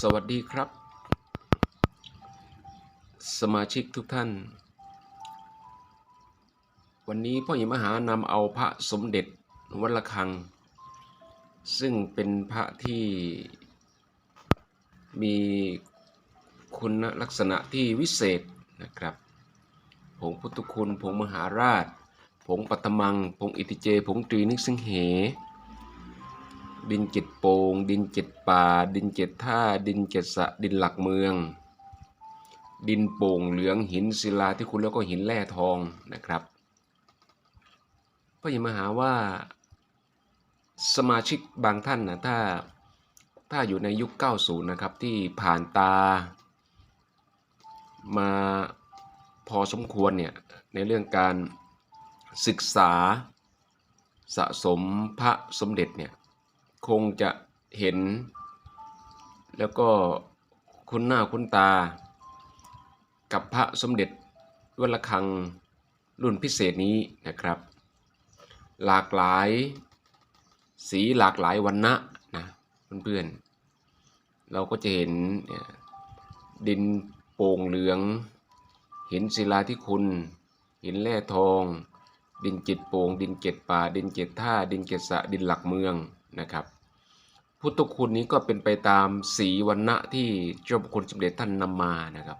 สวัสดีครับ สมาชิกทุกท่าน วันนี้พ่อหญิงมหานำเอาพระสมเด็จวัดระฆัง ซึ่งเป็นพระที่มีคุณลักษณะที่วิเศษนะครับผงพุทธคุณผงมหาราชผงปัตมังผงอิติเจผงตรีนิสิงเห ดินเจ็ดโปงดินเจ็ดป่า ดินเจ็ดท่า ดินเจ็ดสะดินหลักเมือง ดินโป่งเหลืองหินศิลาที่คุณแล้วก็หินแร่ทองนะครับก็ยังมาหาว่าสมาชิกบางท่านนะถ้าถ้าอยู่ในยุค 90 นะครับที่ผ่านตา มาพอสมควรเนี่ยในเรื่องการศึกษาสะสมพระสมเด็จเนี่ย คงจะเห็น แล้วก็คุ้นหน้าคุ้นตา กับพระสมเด็จวัดระฆังรุ่นพิเศษนี้นะครับ หลากหลายสีหลากหลายวันนะนะเพื่อนๆ เราก็จะเห็นดินโป่งเหลือง เหินศิลาที่คุณ หินแร่ทอง ดินเจ็ดโป่ง ดินเจ็ดป่า ดินเจ็ดท่า ดินเจ็ดสะดินหลักเมืองนะครับ พุทธคุณนี้ก็เป็นไปตามสีวันณะที่เจ้าพระคุณสมเด็จท่านนำมานะครับ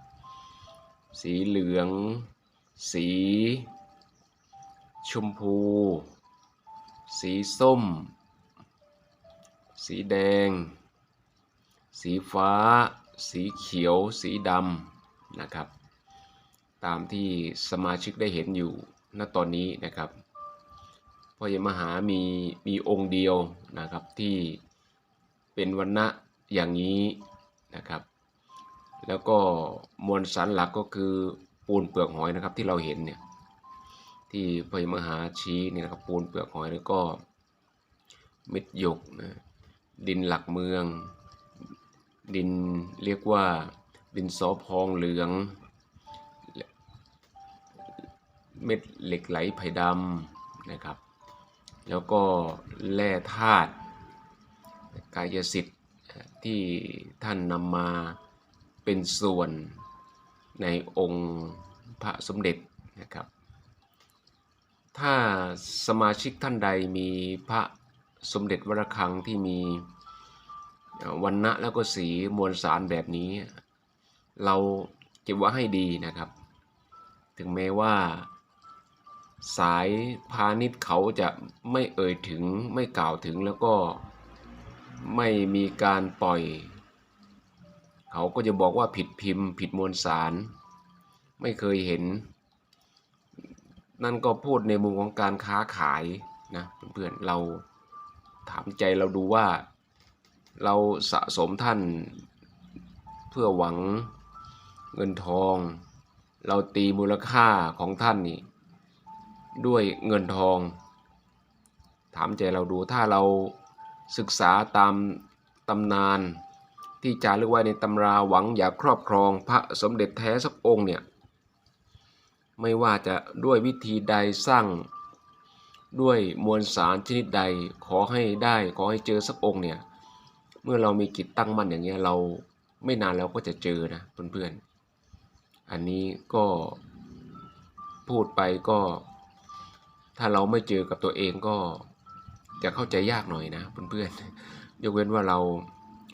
สีเหลือง สี ชมพู สีส้ม สีแดง สีฟ้า สีเขียว สีดำนะครับ ตามที่สมาชิกได้เห็นอยู่ณตอนนี้นะครับพ่อใหญ่มหามีมีองค์เดียวนะครับที่ เป็นวันณะอย่างนี้นะครับ แล้วก็มวลสารหลักก็คือปูนเปลือกหอยนะครับที่เราเห็นเนี่ยที่พ่อใหญ่มหาชี้นี่นะครับปูนเปลือกหอยแล้วก็เม็ดหยกนะดินหลักเมือง ดินเรียกว่าดินสอพองเหลือง เม็ดเหล็กไหลไผ่ดำนะครับ แล้วก็แร่ธาตุ กายสิทธิ์ที่ท่านนำมาเป็นส่วนในองค์พระสมเด็จนะครับ ถ้าสมาชิกท่านใดมีพระสมเด็จวรคังที่มีวันณะแล้วก็สีมวลสารแบบนี้ เราเก็บไว้ให้ดีนะครับ ถึงแม้ว่าสายพาณิชย์เขาจะไม่เอ่ยถึงไม่กล่าวถึงแล้วก็ ไม่มีการปล่อย เขาก็จะบอกว่าผิดพิมพ์ ผิดมวลสาร ไม่เคยเห็น นั่นก็พูดในมุมของการค้าขายนะเพื่อนๆเราถามใจเราดูว่า เราสะสมท่านเพื่อหวังเงินทอง เราตีมูลค่าของท่านนี่ด้วยเงินทอง ถามใจเราดูถ้าเรา ศึกษาตามตำนานที่จารึกไว้ในตำราหวังอยากครอบครองพระสมเด็จแท้สักองค์เนี่ยไม่ว่าจะด้วยวิธีใดสร้างด้วยมวลสารชนิดใดขอให้ได้ขอให้เจอสักองค์เนี่ยเมื่อเรามีกิจตั้งมั่นอย่างเงี้ยเราไม่นานเราก็จะเจอนะเพื่อนๆอันนี้ก็พูดไปก็ ถ้าเราไม่เจอกับตัวเองก็ จะเข้าใจยากหน่อยนะเพื่อนๆยกเว้นว่าเรา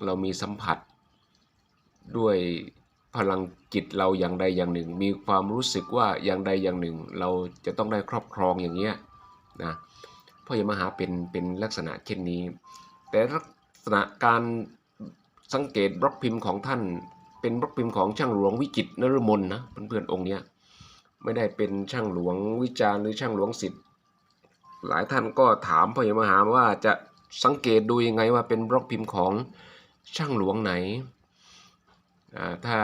เรามีสัมผัส ด้วยพลังจิตเราอย่างใดอย่างหนึ่ง มีความรู้สึกว่าอย่างใดอย่างหนึ่ง เราจะต้องได้ครอบครองอย่างเงี้ยนะพ่อใหญ่มหาเป็นเป็นลักษณะเช่นนี้ แต่ลักษณะการสังเกตบล็อกพิมพ์ของท่าน เป็นบล็อกพิมพ์ของช่างหลวงวิจิตนฤมลนะเพื่อนๆองค์เนี้ยไม่ได้เป็นช่างหลวงวิจารหรือช่างหลวงสิทธิ์ หลายท่านก็ถามพ่อใหญ่มหาว่าจะสังเกตดูยังไงว่าเป็นบล็อกพิมพ์ของช่างหลวงไหน ถ้า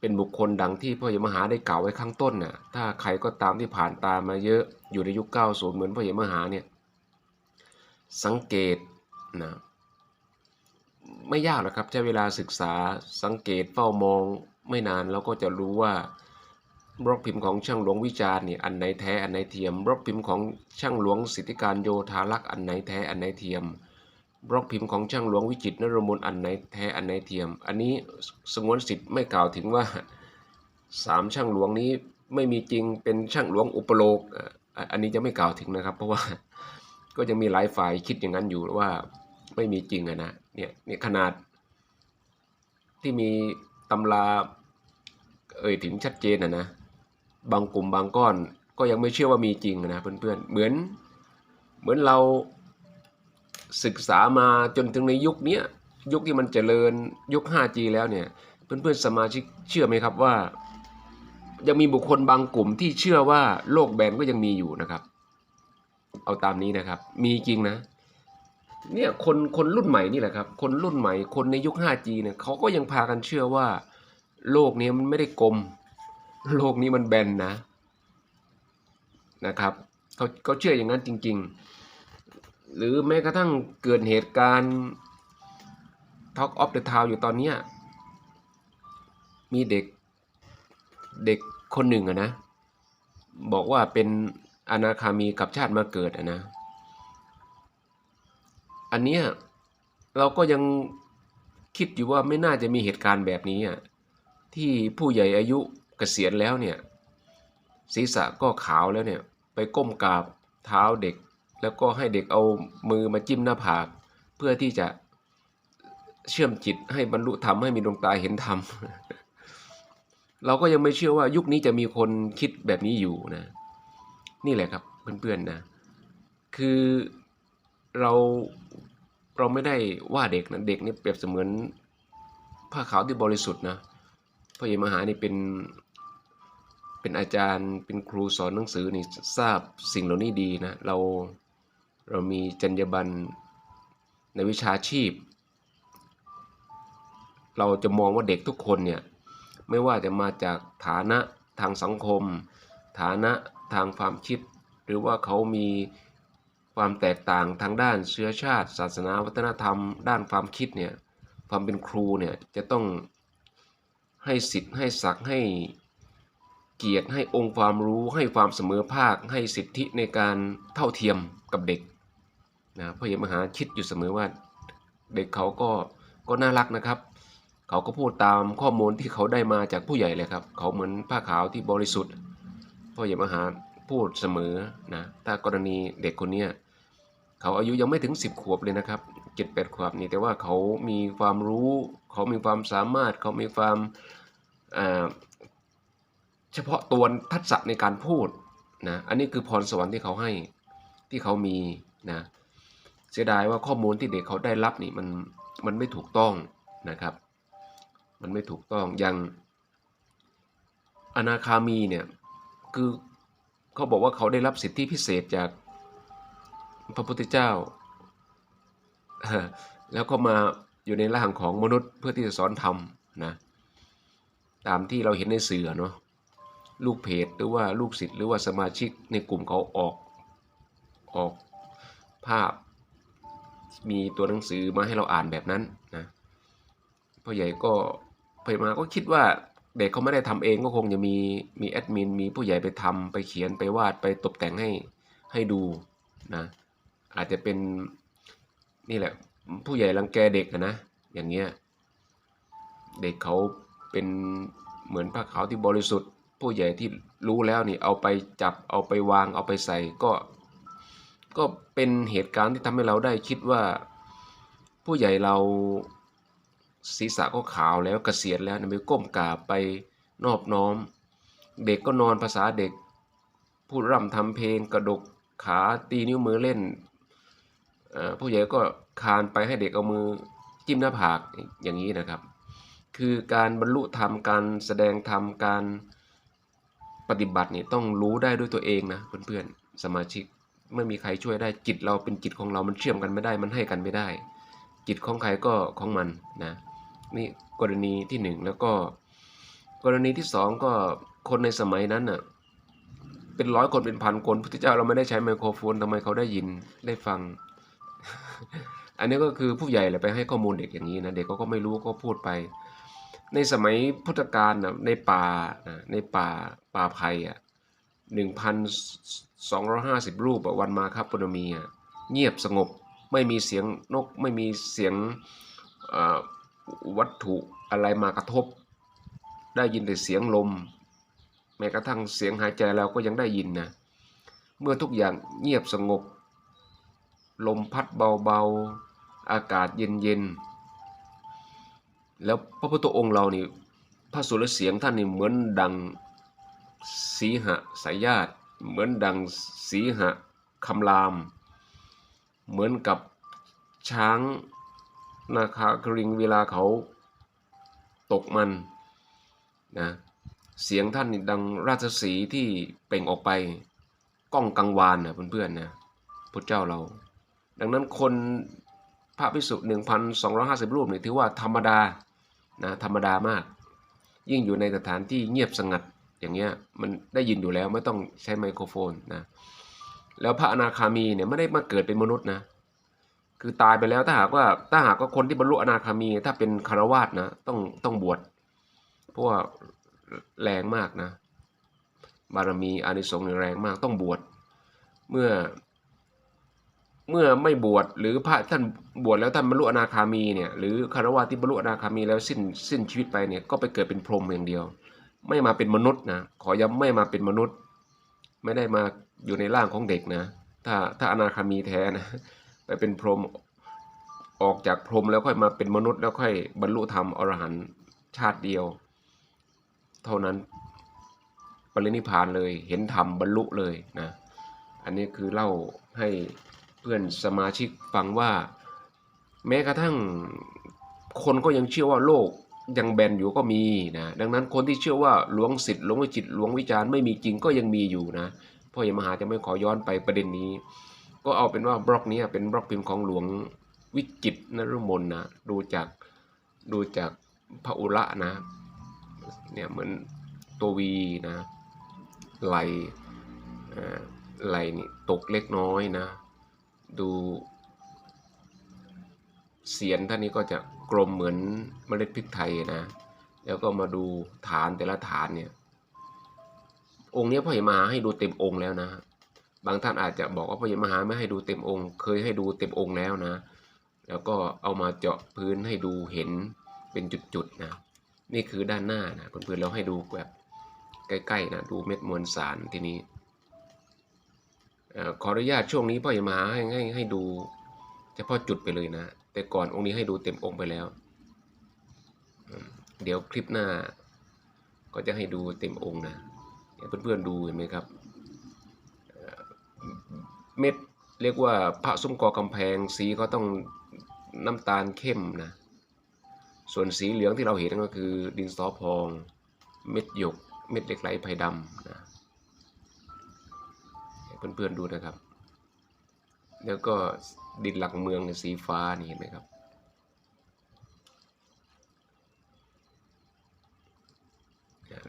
เป็นบุคคลดังที่พ่อใหญ่มหาได้กล่าวไว้ข้างต้นน่ะ ถ้าใครก็ตามที่ผ่านตามมาเยอะอยู่ในยุค 90 เหมือนพ่อใหญ่มหาเนี่ยสังเกตนะไม่ยากหรอกครับใช้เวลาศึกษาสังเกตเฝ้ามองไม่นานเราก็จะรู้ว่า บล็อกพิมพ์ของช่างหลวงวิจารณ์เนี่ยอันไหนแท้อันไหนเทียม บล็อกพิมพ์ของช่างหลวงสิทธิการโยธารักษ์อันไหนแท้อันไหนเทียม บล็อกพิมพ์ของช่างหลวงวิจิตรนรมนอันไหนแท้อันไหนเทียม อันนี้สงวนสิทธิ์ไม่กล่าวถึงว่าสามช่างหลวงนี้ไม่มีจริงเป็นช่างหลวงอุปโลกอันนี้จะไม่กล่าวถึงนะครับ เพราะว่าก็ยังมีหลายฝ่ายคิดอย่างนั้นอยู่ว่าไม่มีจริงนะเนี่ยเนี่ยขนาดที่มีตำราเอ่ยถึงชัดเจนอะนะ บางกลุ่มบางก้อนก็ยังไม่เชื่อว่ามีจริงนะเพื่อนๆ เหมือนเหมือนเราศึกษามาจนถึงในยุคนี้ยุคที่มันเจริญยุค 5G แล้วเนี่ยเพื่อนๆสมาชิกเชื่อไหมครับว่า ยังมีบุคคลบางกลุ่มที่เชื่อว่าโลกแบนก็ยังมีอยู่นะครับ เอาตามนี้นะครับ มีจริงนะเนี่ยคนคนรุ่นใหม่นี่แหละครับ คนรุ่นใหม่คนในยุค 5G เนี่ยเขาก็ยังพากันเชื่อว่า โลกนี้มันไม่ได้กลม โลกนี้มันแบนนะนะครับเขาเขาเชื่ออย่างนั้นจริง ๆ หรือแม้กระทั่งเกิดเหตุการณ์ Talk of the Town อยู่ตอนนี้มีเด็กเด็กคนหนึ่งอะนะ บอกว่าเป็นอนาคามีกับชาติมาเกิดอะนะ อันเนี้ยเราก็ยังคิดอยู่ว่าไม่น่าจะมีเหตุการณ์แบบนี้อะที่ผู้ใหญ่อายุ เกษียณแล้วเนี่ยศีรษะก็ขาวแล้วเนี่ยไปก้มกราบเท้าเด็ก แล้วก็ให้เด็กเอามือมาจิ้มหน้าผากเพื่อที่จะเชื่อมจิตให้บรรลุธรรมให้มีดวงตาเห็นธรรม เราก็ยังไม่เชื่อว่ายุคนี้จะมีคนคิดแบบนี้อยู่นะ นี่แหละครับเพื่อนๆนะ คือเราเราไม่ได้ว่าเด็กนะเด็กนี่เปรียบเสมือนผ้าขาวที่บริสุทธิ์นะพ่อใหญ่มหานี่เป็น เป็นอาจารย์เป็นครูสอนหนังสือนี่ทราบสิ่งเหล่านี้ดีนะเราเรามีจรรยาบรรณในวิชาชีพ เราจะมองว่าเด็กทุกคนเนี่ยไม่ว่าจะมาจากฐานะทางสังคม ฐานะทางความคิด หรือว่าเขามีความแตกต่างทางด้านเชื้อชาติ ศาสนาวัฒนธรรม ด้านความคิดเนี่ยความเป็นครูเนี่ยจะต้องให้สิทธิ์ให้ศักดิ์ให้ เกียรติให้องค์ความรู้ให้ความเสมอภาคให้สิทธิในการเท่าเทียมกับเด็กนะพ่อใหญ่มหาคิดอยู่เสมอว่า เด็กเขาก็ก็น่ารักนะครับ เขาก็พูดตามข้อมูลที่เขาได้มาจากผู้ใหญ่เลยครับ เขาเหมือนผ้าขาวที่บริสุทธิ์พ่อใหญ่มหาพูดเสมอนะถ้ากรณีเด็กคนนี้เขาอายุยังไม่ถึง 10 ขวบเลยนะครับเจ็ดแปดขวบนี่แต่ว่าเขามีความรู้ เขามีความสามารถเขามีความอ่า เฉพาะตัวทักษะในการพูดนะอันนี้คือพรสวรรค์ที่เขาให้ที่เขามีนะเสียดายว่าข้อมูลที่เด็กเขาได้รับนี่มันมันไม่ถูกต้องนะครับ มันไม่ถูกต้องอย่างอนาคามีเนี่ยคือเขาบอกว่าเขาได้รับสิทธิพิเศษจากพระพุทธเจ้า แล้วก็มาอยู่ในร่างของมนุษย์เพื่อที่จะสอนธรรมนะตามที่เราเห็นในสื่อเนาะ ลูกเพจหรือว่าลูกศิษย์หรือว่าสมาชิกในกลุ่มเขาออกออกภาพ มีตัวหนังสือมาให้เราอ่านแบบนั้นนะพ่อใหญ่ก็พ่อใหญ่มาก็คิดว่าเด็กเขาไม่ได้ทำเองก็คงจะมีมีแอดมินมีผู้ใหญ่ไปทำไปเขียนไปวาดไปตกแต่งให้ให้ดูนะอาจจะเป็นนี่แหละผู้ใหญ่รังแกเด็กนะอย่างเงี้ยเด็กเขาเป็นเหมือนผ้าขาวที่บริสุทธิ์ ผู้ใหญ่ที่รู้แล้วนี่เอาไปจับเอาไปวางเอาไปใส่ก็ ก็เป็นเหตุการณ์ที่ทำให้เราได้คิดว่า ผู้ใหญ่เราศีรษะก็ขาวแล้วเกษียณแล้วนี่ยไปก้มกราบไปนอบน้อม เด็กก็นอนภาษาเด็ก พูดร่ำทำเพลงกระดกขาตีนิ้วมือเล่น ผู้ใหญ่ก็คานไปให้เด็กเอามือจิ้มหน้าผากอย่างนี้นะครับ คือการบรรลุธรรมการแสดงธรรมการ ปฏิบัตินี่ต้องรู้ได้ด้วยตัวเองนะเพื่อนๆสมาชิกไม่มีใครช่วยได้จิตเราเป็นจิตของเรา มันเชื่อมกันไม่ได้ มันให้กันไม่ได้ จิตของใครก็ของมันนะนี่กรณีที่หนึ่งแล้วก็ กรณีที่สองก็คนในสมัยนั้นน่ะเป็นร้อยคนเป็นพันคนพุทธเจ้าเราไม่ได้ใช้ไมโครโฟนทำไมเขาได้ยินได้ฟัง อันนี้ก็คือผู้ใหญ่แหละไปให้ข้อมูลเด็กอย่างนี้นะเด็กเขาก็ไม่รู้ก็พูดไป ในสมัยพุทธกาลในป่าในป่าป่าไผ่อะหนึ่งพันสองร้อยห้าสิบรูปวันมาครับปนมีอะเงียบสงบไม่มีเสียงนกไม่มีเสียงวัตถุอะไรมากระทบ ได้ยินแต่เสียงลม แม้กระทั่งเสียงหายใจเราก็ยังได้ยินนะเมื่อทุกอย่างเงียบสงบ ลมพัดเบาๆ อากาศเย็นๆ แล้วพระพุทธองค์เรานี่พระสุรเสียงท่านนี่เหมือนดังสีหะสายญาติ เหมือนดังสีหะคำราม เหมือนกับช้างนาคากริงเวลาเขาตกมันนะเสียงท่านนี่ดังราชสีที่เปล่งออกไปก้องกังวานนะเพื่อนๆนะพระเจ้าเรา ดังนั้นคนพระภิกษุ1,250รูปเนี่ยถือว่าธรรมดา นะธรรมดามาก ยิ่งอยู่ในสถานที่เงียบสงัดอย่างเงี้ยมันได้ยินอยู่แล้วไม่ต้องใช้ไมโครโฟนนะแล้วพระอนาคามีเนี่ยไม่ได้มาเกิดเป็นมนุษย์นะคือตายไปแล้วถ้าหากว่าถ้าหากว่าคนที่บรรลุอนาคามี ถ้าเป็นคารวาสนะต้องต้องบวชเพราะว่าแรงมากนะบารมีอานิสงส์แรงมากต้องบวชเมื่อ เมื่อไม่บวชหรือพระท่านบวชแล้วท่านบรรลุอนาคามีเนี่ยหรือคารวะที่บรรลุอนาคามีแล้วสิ้นสิ้นชีวิตไปเนี่ยก็ไปเกิดเป็นพรหมอย่างเดียว ไม่มาเป็นมนุษย์นะขอย้ำไม่มาเป็นมนุษย์ ไม่ได้มาอยู่ในร่างของเด็กนะ ถ้าถ้าอนาคามีแท้นะไปเป็นพรหมออกจากพรหมแล้วค่อยมาเป็นมนุษย์แล้วค่อยบรรลุธรรมอรหันต์ชาติเดียว เท่านั้นปรินิพพานเลยเห็นธรรมบรรลุเลยนะอันนี้คือเล่าให้ เพื่อนสมาชิกฟังว่า แม้กระทั่งคนก็ยังเชื่อว่าโลกยังแบนอยู่ก็มีนะดังนั้นคนที่เชื่อว่าหลวงสิทธิ์หลวงวิจิตรหลวงวิจารณ์ไม่มีจริงก็ยังมีอยู่นะพ่อใหญ่มหาจะไม่ขอย้อนไปประเด็นนี้ ก็เอาเป็นว่าบล็อกนี้เป็นบล็อกพิมพ์ของหลวงวิจิตรนฤมลนะดูจากดูจากพระอุระนะเนี่ยเหมือนตัววีนะไหลไหลนี่ตกเล็กน้อยนะ ดูเสียนท่านนี้ก็จะกลมเหมือนเมล็ดพริกไทยนะ แล้วก็มาดูฐานแต่ละฐานเนี่ย องค์นี้พ่อใหญ่มหาให้ดูเต็มองค์แล้วนะ บางท่านอาจจะบอกว่าพ่อใหญ่มหาไม่ให้ดูเต็มองค์ เคยให้ดูเต็มองค์แล้วนะ แล้วก็เอามาเจาะพื้นให้ดูเห็นเป็นจุดๆนะ นี่คือด้านหน้านะเพื่อนๆเราให้ดูแบบใกล้ๆนะดูเม็ดมวลสารทีนี้ ขออนุญาตช่วงนี้พ่อใหญ่มหาให้ให้ให้ดูเฉพาะจุดไปเลยนะ แต่ก่อนองค์นี้ให้ดูเต็มองค์ไปแล้ว เดี๋ยวคลิปหน้า ก็จะให้ดูเต็มองค์นะเพื่อนๆดูเห็นไหมครับ เม็ดเรียกว่าพระซุ้มกอกำแพงสีเขาต้องน้ำตาลเข้มนะ ส่วนสีเหลืองที่เราเห็นก็คือดินสอพอง เม็ดหยก เม็ดเหล็กไหลไผ่ดำนะ เพื่อนๆดูนะครับ แล้วก็ดินหลักเมืองสีฟ้านี่เห็นไหมครับ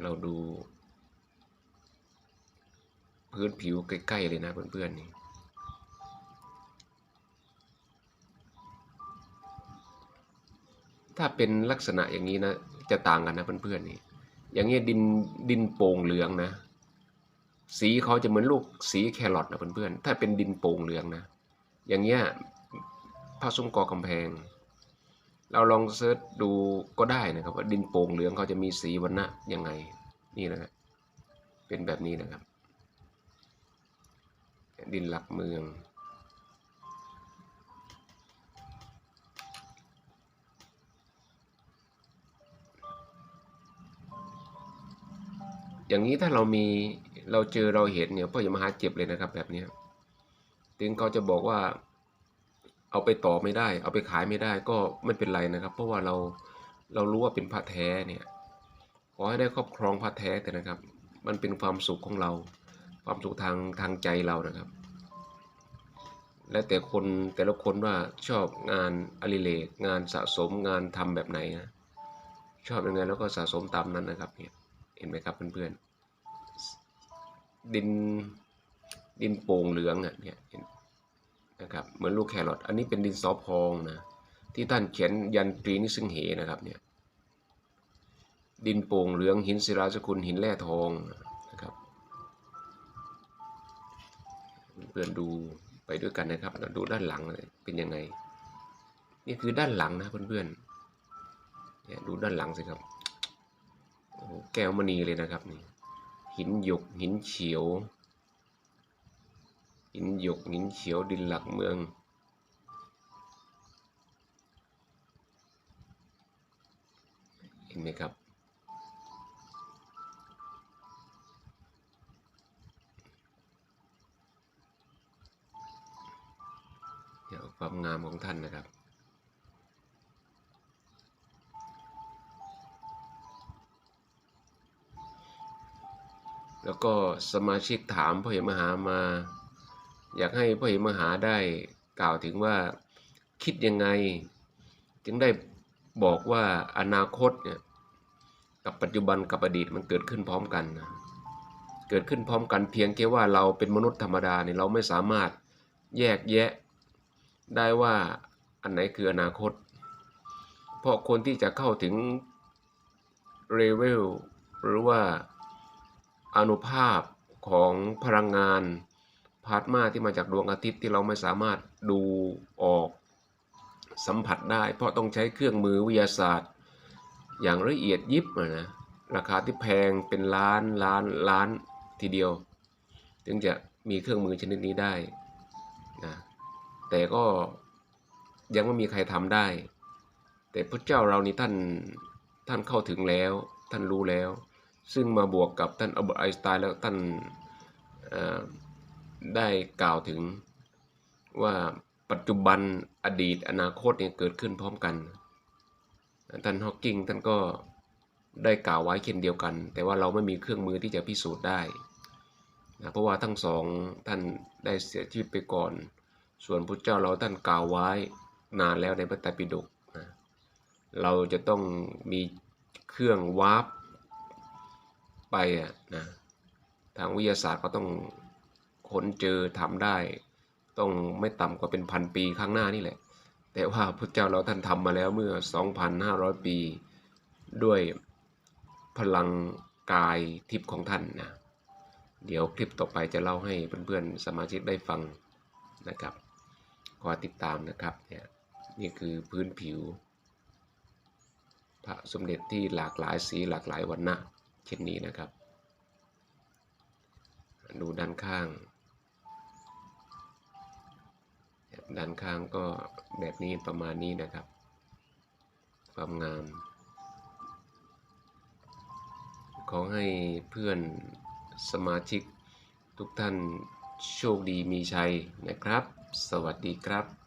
เราดู พื้นผิวใกล้ๆเลยนะเพื่อนๆนี่ถ้าเป็นลักษณะอย่างนี้นะจะต่างกันนะเพื่อนๆนี่ อย่างเงี้ยดินดินโป่งเหลืองนะ สีเขาจะเหมือนลูกสีแครอทนะเพื่อนๆ ถ้าเป็นดินโป่งเหลืองนะ อย่างเงี้ยผ้าซุ้มกอกำแพง เราลองเซิร์ชดูก็ได้นะครับ ว่าดินโป่งเหลืองเขาจะมีสีวรรณะยังไง นี่นะครับเป็นแบบนี้นะครับ ดินหลักเมือง อย่างนี้ถ้าเรามี เราเจอเราเห็นเนี่ยพ่ออย่ามาหาเจ็บเลยนะครับ แบบนี้ถึงเขาจะบอกว่า เอาไปต่อไม่ได้ เอาไปขายไม่ได้ก็ไม่เป็นไรนะครับ เพราะว่าเราเรารู้ว่าเป็นพระแท้เนี่ย ขอให้ได้ครอบครองพระแท้แต่นะครับ มันเป็นความสุขของเรา ความสุขทางทางใจเรานะครับ และแต่คนแต่ละคนว่าชอบงานอริเรกงานสะสมงานทำแบบไหนนะชอบยังไงแล้วก็สะสมตามนั้นนะครับเนี่ยเห็นไหมครับเพื่อนๆ ดินดินโป่งเหลืองอะเนี่ยนะครับเหมือนลูกแครอทอันนี้เป็นดินซอพองนะที่ท่านเขียนยันตรีนิซึงเหนะครับเนี่ยดินโป่งเหลืองหินศิลาสกุลหินแร่ทองนะครับเพื่อนดูไปด้วยกันนะครับเราดูด้านหลังเป็นยังไง นี่คือด้านหลังนะเพื่อนๆเนี่ยดูด้านหลังสิครับโอ้แก้วมณีเลยนะครับนี่ หินหยกหินเฉียว หินหยกหินเฉียวดินหลักเมือง เห็นไหมครับเดี๋ยวความงามของท่านนะครับ แล้วก็สมาชิกถามพ่อเหมมหามา อยากให้พ่อเหมมหาได้กล่าวถึงว่าคิดยังไง จึงได้บอกว่าอนาคตเนี่ยกับปัจจุบันกับอดีตมันเกิดขึ้นพร้อมกันนะเกิดขึ้นพร้อมกันเพียงแค่ว่าเราเป็นมนุษย์ธรรมดาเนี่ยเราไม่สามารถแยกแยะได้ว่าอันไหนคืออนาคต เพราะคนที่จะเข้าถึงเลเวลหรือว่า อนุภาพของพลังงานพลาสมาที่มาจากดวงอาทิตย์ที่เราไม่สามารถดูออกสัมผัสได้ เพราะต้องใช้เครื่องมือวิทยาศาสตร์ อย่างละเอียดยิบนะราคาที่แพงเป็นล้านล้านล้านทีเดียว ถึงจะมีเครื่องมือชนิดนี้ได้นะแต่ก็ยังไม่มีใครทำได้ แต่พระเจ้าเรานี่ท่านท่านเข้าถึงแล้ว ท่านรู้แล้ว ซึ่งมาบวกกับท่านอัลเบิร์ตไอน์สไตน์แล้วท่านได้กล่าวถึงว่าปัจจุบันอดีตอนาคตเนี่ยเกิดขึ้นพร้อมกันท่านฮอกกิงท่านก็ได้กล่าวไว้เช่นเดียวกัน แต่ว่าเราไม่มีเครื่องมือที่จะพิสูจน์ได้นะเพราะว่าทั้งสองท่านได้เสียชีวิตไปก่อน ส่วนพระเจ้าเราท่านกล่าวไว้นานแล้วในพระไตรปิฎกนะเราจะต้องมีเครื่องวาร์ป ไปอะนะทางวิทยาศาสตร์ก็ต้องค้นเจอทำได้ ต้องไม่ต่ำกว่าเป็นพันปีข้างหน้านี่แหละ แต่ว่าพระเจ้าเราท่านทำมาแล้วเมื่อ 2,500 ปี ด้วยพลังกายทิพย์ของท่านนะเดี๋ยวคลิปต่อไปจะเล่าให้เพื่อนๆสมาชิกได้ฟังนะครับขอติดตามนะครับเนี่ยนี่คือพื้นผิว พระสมเด็จที่หลากหลายสีหลากหลายวันนะ เช่นนี้นะครับ ดูด้านข้าง ด้านข้างก็แบบนี้ประมาณนี้นะครับ ความงาม ขอให้เพื่อนสมาชิกทุกท่านโชคดีมีชัยนะครับ สวัสดีครับ